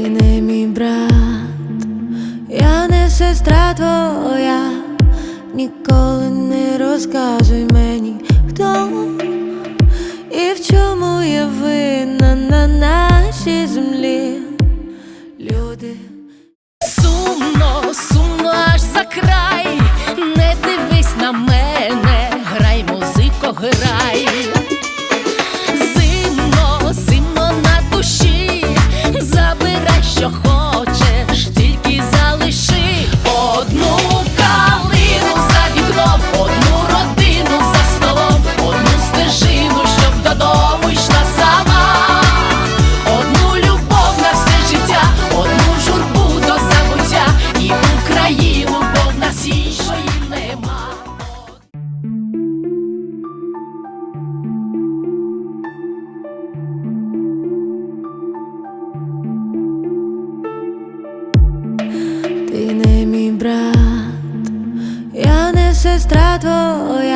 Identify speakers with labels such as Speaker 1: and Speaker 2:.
Speaker 1: не мій брат, я не сестра твоя, ніколи не розказуй мені, хто і в чому є вина на нашій землі, люди.
Speaker 2: Сумно, сумно аж за край, не дивись на мене, грай, музико, грай.
Speaker 1: Ти не мій брат, я не сестра твоя,